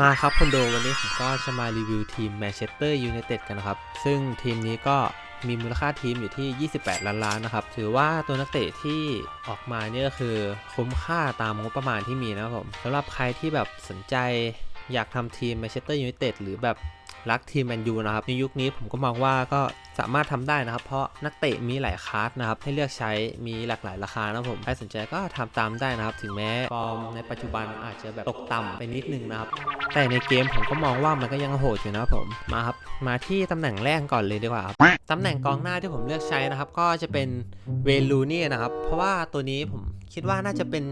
มาครับคนโดวันนี้ผมก็จะมารีวิวทีมแมนเชสเตอร์ยูไนเต็ดกันนะครับ ซึ่งทีมนี้ก็มีมูลค่าทีมอยู่ที่ 28 ล้านล้านนะครับ ถือว่าตัวนักเตะที่ออกมาเนี่ยก็คือคุ้มค่าตามงบประมาณที่มีนะครับผมสำหรับใครที่แบบสนใจอยากทำทีมแมนเชสเตอร์ยูไนเต็ดหรือแบบ รักทีมแมนยูนะครับในยุคนี้ผมก็มองว่าก็สามารถทำได้นะครับ เพราะนักเตะมีหลายคลาสนะครับให้เลือกใช้มีหลากหลายราคานะผมใครสนใจก็ทำตามได้นะครับ ถึงแม้ฟอร์มในปัจจุบันอาจจะแบบตกต่ำไปนิดนึงนะครับ แต่ในเกมผมก็มองว่ามันก็ยังโหดอยู่นะครับผมมาครับมาที่ตำแหน่งแรกก่อนเลยดีกว่าครับตำแหน่งกองหน้าที่ผมเลือกใช้นะครับ ก็จะเป็นเวลูนี่นะครับ เพราะว่าตัวนี้ผมคิดว่าน่าจะเป็น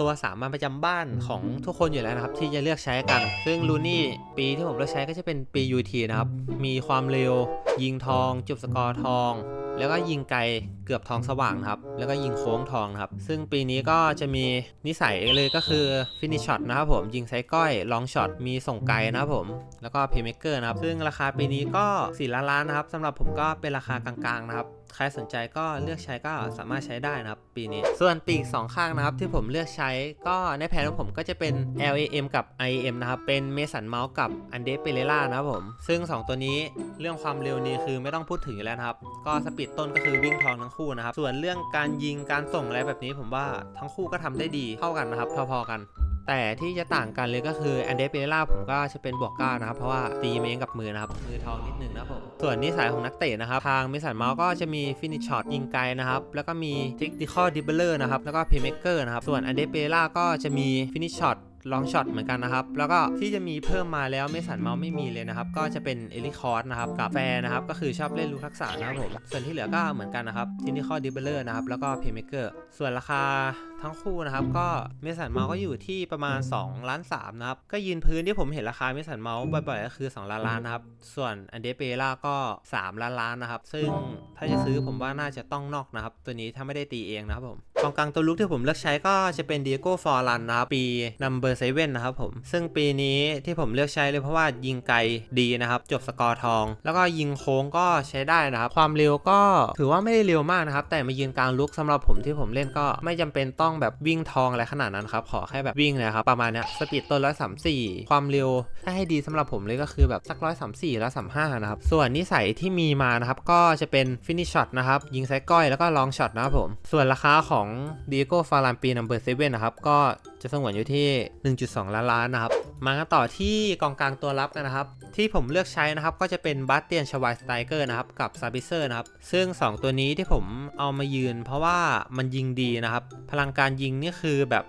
ตัวสามัญประจำบ้านของทุกคนอยู่แล้วนะครับ ที่จะเลือกใช้กัน ซึ่งลูนี่ปีที่ผมเลือกใช้ก็จะเป็นปี UT นะครับ มีความเร็ว ยิงทอง จุดสกอร์ทอง แล้วก็ยิงไกลเกือบทองสว่างนะครับ แล้วก็ยิงโค้งทองนะครับ ซึ่งปีนี้ก็จะมีนิสัยเลยก็คือฟินิชช็อตนะครับผม ยิงไซส์ก้อยลองช็อตมีส่งไกลนะครับผม แล้วก็เพย์เม k เกอร์นะครับ ซึ่งราคาปีนี้ก็4ล้านล้านนะครับสำหรับผมก็เป็นราคากลางๆนะครับ ใครสนใจก็เลือกใช้ก็สามารถใช้ได้นะครับ ปีนี้ ส่วนปีกสองข้างนะครับ ที่ผมเลือกใช้ก็ในแผนของผมก็จะเป็น LAM กับ IAM นะครับ เป็นเมสันเมาส์กับอันเดเปเรล่านะครับผม ซึ่ง 2 ตัวนี้เรื่องความเร็วนี้คือไม่ต้องพูดถึงอยู่แล้วนะครับ ก็สปีดต้นก็คือวิ่งทองทั้งคู่นะครับ ส่วนเรื่องการยิงการส่งอะไรแบบนี้ผมว่าทั้งคู่ก็ทำได้ดีเท่ากันนะครับพอๆกัน แต่ที่จะต่างกันเลยก็คืออันเดเปเรล่าผมก็จะเป็นบวกเก้านะครับ เพราะว่าตีเมงกับมือนะครับ มือทองนิดนึงนะครับผม ส่วนนิสัยของนักเตะนะครับ ทางมิสันเมาส์ก็จะมีฟินิชช็อตยิงไกลนะครับ แล้วก็มีเทคนิคอลดิบเบลอร์นะครับ แล้วก็เพย์เมกเกอร์นะครับ ส่วนอันเดเปเรล่าก็จะมีฟินิชช็อต ลองช็อตเหมือนกันนะครับ แล้วก็ที่จะมีเพิ่มมาแล้วไม่สันเมาส์ไม่มีเลยนะครับ ก็จะเป็นเอลิคอร์สนะครับ กับแฟร์นะครับ ก็คือชอบเล่นลูกทักษะนะครับผม ส่วนที่เหลือก็เหมือนกันนะครับทินิคอดิเบลเลอร์นะครับ แล้วก็เพย์เมเกอร์ ส่วนราคาทั้งคู่นะครับ ก็เมสันเมาส์ก็อยู่ที่ประมาณ2ล้าน3นะครับ ก็ยืนพื้นที่ผมเห็นราคาเมสันเมาส์บ่อยๆก็คือ 2 ล้านล้านนะครับ ส่วนอันเดเปล่าก็ 3 ล้านล้านนะครับ ซึ่งถ้าจะซื้อผมว่าน่าจะต้องนอกนะครับ ตัวนี้ถ้าไม่ได้ตีเองนะครับผม กองกลางตัวลุกที่ผมเลือกใช้ก็จะเป็นเดียโก้ฟอร์ลันนะครับปีนัมเบอร์เซเว่นนะครับผม ซึ่งปีนี้ที่ผมเลือกใช้เลยเพราะว่ายิงไกลดีนะครับ จบสกอร์ทอง แล้วก็ยิงโค้งก็ใช้ได้นะครับ ความเร็วก็ถือว่าไม่ได้เร็วมากนะครับ แต่มายืนกลางลุกสำหรับผมที่ผมเล่นก็ไม่จำเป็นต้องแบบวิ่งทองอะไรขนาดนั้นครับขอแค่แบบวิ่งเลยครับประมาณนี้สปีดต้นร้อยสามสี่ความเร็วถ้าให้ดีสำหรับผมเลยก็คือแบบสักร้อยสามสี่ร้อยสามห้านะครับส่วนนิสัยที่มีมานะครับก็จะเป็นฟินิชช็อตนะครับยิงไซก้อยแล้วก็ลองช็อตนะครับผมส่วนราคาของดีโก้ฟารานปีนัมเบอร์เซเว่นนะครับ ก็ จะสงวนอยู่ที่ 1.2 ล้านล้านนะครับ มากันต่อที่กองกลางตัวรับกันนะครับ ที่ผมเลือกใช้นะครับก็จะเป็นบัตเตียนชวายสไตเกอร์นะครับกับซาบิเซอร์นะครับ ซึ่ง 2 ตัวนี้ที่ผมเอามายืน เพราะว่ามันยิงดีนะครับ พลังการยิงนี่คือแบบ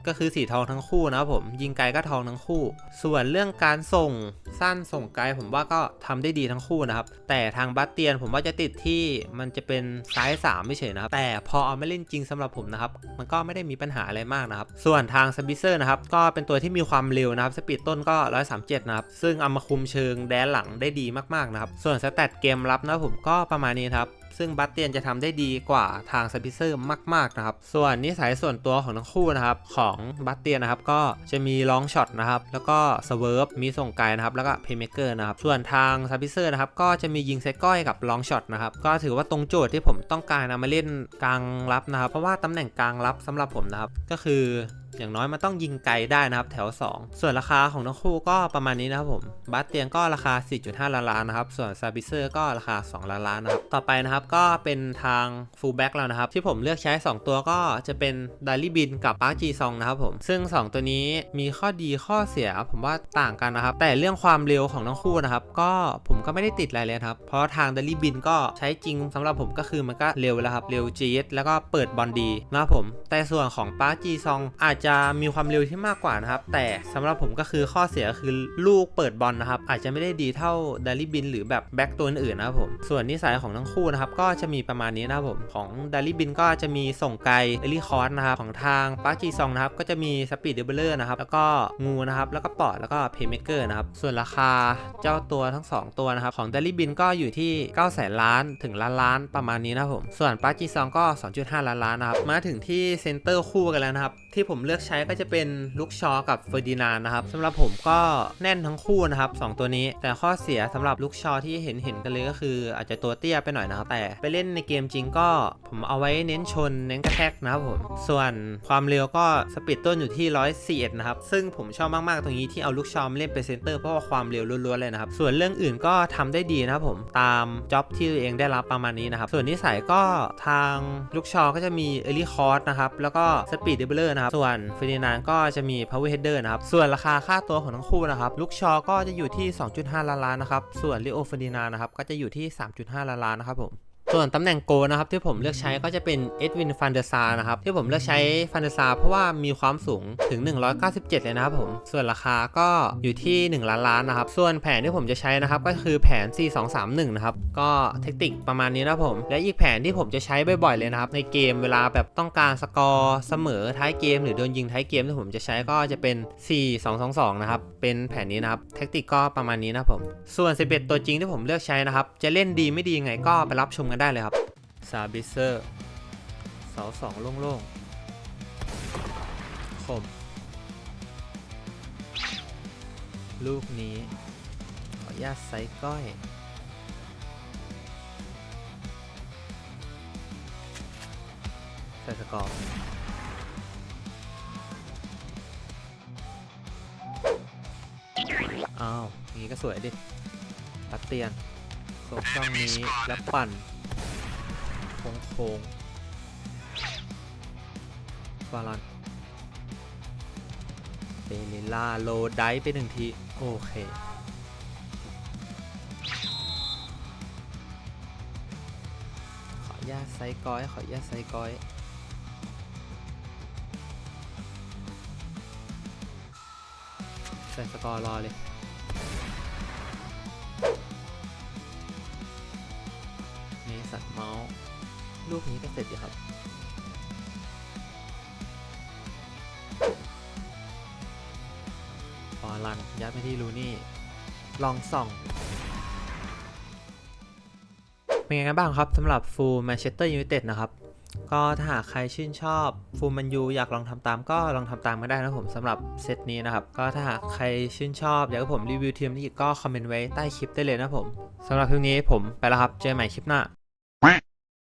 140 ก็คือสีทองทั้งคู่นะครับผม ยิงไกลก็ทองทั้งคู่ ส่วนเรื่องการส่งสั้นส่งไกลผมว่าก็ทำได้ดีทั้งคู่นะครับ แต่ทางบัตเตียนผมว่าจะติดที่มันจะเป็นไซ้าย3ไม่เฉยนะครับ แต่พอเอามาเล่นจริงสำหรับผมนะครับ มันก็ไม่ได้มีปัญหาอะไรมากนะครับ ส่วนนทางซาบิเซอร์นะครับก็เป็นตัวที่มีความเร็วนะครับสปีดต้นก็ 137 นะครับ ซึ่งเอามาคุมเชิงแดนหลังได้ดีมากๆนะครับ ส่วนสแตทเกมรับนะผมก็ประมาณนี้นครับซึ่งบัตเตียนจะทำได้ดีกว่าทางซาบิเซอร์มาก ๆ นะครับ ส่วนนิสัยส่วนตัวของทั้งคู่นะครับ ของบัตเตียนนะครับก็จะมีลองช็อตนะครับ แล้วก็สเวิร์ฟมีส่งไกลนะครับ แล้วก็เพย์เมเกอร์นะครับ ส่วนทางซาบิเซอร์นะครับก็จะมียิงไซก้อยกับลองช็อตนะครับ ก็ถือว่าตรงโจทย์ที่ผมต้องการนำมาเล่นกลางรับนะครับ เพราะว่าตำแหน่งกลางรับสำหรับผมนะครับ ก็คือ อย่างน้อยมันต้องยิงไกลได้นะครับแถว 2 ส่วนราคาของทั้งคู่ก็ประมาณนี้นะครับผมบัสเตียงก็ราคา 4.5 ล้านล้านนะครับ ส่วนซาบิเซอร์ก็ราคา 2 ล้านล้านนะครับ ต่อไปนะครับก็เป็นทางฟูลแบ็กแล้วนะครับ ที่ผมเลือกใช้ 2 ตัวก็จะเป็นดารี่บินกับปาร์จีซองนะครับผม ซึ่ง 2 ตัวนี้มีข้อดีข้อเสียผมว่าต่างกันนะครับ แต่เรื่องความเร็วของทั้งคู่นะครับ ก็ผมก็ไม่ได้ติดอะไรเลยครับ เพราะทางดารี่บินก็ใช้จริงสำหรับผมก็คือมันก็เร็วแล้วครับ เร็วจี๊ดแล้วก็เปิดบอลดีนะครับผม แต่ส่วนของปาร์จีซองอาจจะะมีความเร็วที่มากกว่านะครับ แต่สำหรับผมก็คือข้อเสียคือลูกเปิดบอลนะครับ อาจจะไม่ได้ดีเท่าดารี่บิน หรือแบบแบ็กตัวอื่นนะครับผม ส่วนนิสัยของทั้งคู่นะครับ ก็จะมีประมาณนี้นะครับผม ของดารี่บินก็จะมีส่งไกลเอลี่คอร์สนะครับ ของทางปาร์จีซองนะครับ ก็จะมีสปีดเดเบลเลอร์นะครับ แล้วก็งูนะครับ แล้วก็ปอด แล้วก็เพย์เมเกอร์นะครับ ส่วนราคาเจ้าตัวทั้ง 2 ตัวนะครับ ของดารี่บินก็อยู่ที่9แสนล้านถึงล้านล้านประมาณนี้นะครับผม ส่วนปาร์จีซองก็ 2.5 ล้านล้านนะครับ มาถึงที่เซนเตอร์คู่กันแล้วนะครับ ที่ผมเลเลือกใช้ก็จะเป็นลูกชอกับเฟอร์ดินานนะครับสำหรับผมก็แน่นทั้งคู่นะครับสองตัวนี้ แต่ข้อเสียสำหรับลูกชอที่เห็นเห็นกันเลยก็คือ อาจจะตัวเตี้ยไปหน่อยนะครับ แต่ไปเล่นในเกมจริงก็ผมเอาไว้เน้นชนเน้นกระแทกนะครับผม ส่วนความเร็วก็สปีดต้นอยู่ที่ 141 นะครับ ซึ่งผมชอบมาก ๆ ตรงนี้ที่เอาลูกชอมเล่นเป็นเซนเตอร์เพราะว่าความเร็วล้วน ๆ เลยนะครับ ส่วนเรื่องอื่นก็ทำได้ดีนะครับผม ตามจ็อบที่ตัวเองได้รับประมาณนี้นะครับ ส่วนนิสัยก็ทางลูกชอก็จะมีเอลิคอร์สนะครับ แล้วก็สปีดเดเบลเลอร์นะครับ ส่วนเฟรดินานก็จะมีพาวเวอร์เฮดเดอร์นะครับ ส่วนราคาค่าตัวของทั้งคู่นะครับลูกชอก็จะอยู่ที่ 2.5 ล้านล้านนะครับ ส่วนลิโอเฟรดินานนะครับก็จะอยู่ที่ 3.5 ล้านล้านนะครับผม ส่วนตำแหน่งโกนะครับที่ผมเลือกใช้ก็จะเป็นเอ็ดวินฟันเดอร์ซานะครับที่ผมเลือกใช้ฟันเดอร์ซาเพราะว่ามีความสูงถึง 197 เลยนะครับผม ส่วนราคาก็อยู่ที่ 1 ล้านล้านนะครับ ส่วนแผนที่ผมจะใช้นะครับก็คือแผน 4231 นะครับ ก็เทคนิคประมาณนี้นะครับผม และอีกแผนที่ผมจะใช้บ่อยๆเลยนะครับ ในเกมเวลาแบบต้องการสกอร์เสมอท้ายเกม หรือโดนยิงท้ายเกมที่ผมจะใช้ก็จะเป็น 4222 นะครับ เป็นแผนนี้นะครับเทคนิคก็ประมาณนี้นะครับผม ส่วน 11 ตัวจริงที่ผมเลือกใช้นะครับจะเล่นดีไม่ดียังไงก็ไปรับชมกันได้เลยครับซาบิเซอร์เสาสองโล่งๆคม ลูกนี้ ขออนุญาตไซก้อยใส่สกอร์อ้าวนี้ก็สวยดิปัดเตียนโซกช่องนี้แล้วปั่น โค้งโค้งฟาลันเปเนล่าโลไดไปหนึ่งที โอเคขอญาตไซก้อย ขอญาตไซก้อยใส่สกอร์รอเลย ลูกนี้ก็เสร็จอยู่ครับฟอรันยัดไปที่ลูนี่ ลองส่อง เป็นไงกันบ้างครับสำหรับฟูลแมนเชสเตอร์ยูไนเต็ดนะครับ ก็ถ้าหากใครชื่นชอบฟูลมันยูอยากลองทำตามก็ลองทำตามก็ได้นะผมสำหรับเซตนี้นะครับ ก็ถ้าหากใครชื่นชอบอยากให้ผมรีวิวทีมนี้ก็คอมเมนต์ไว้ใต้คลิปได้เลยนะผมสำหรับคลิปนี้ผมไปแล้วครับ เจอกันใหม่คลิปหน้า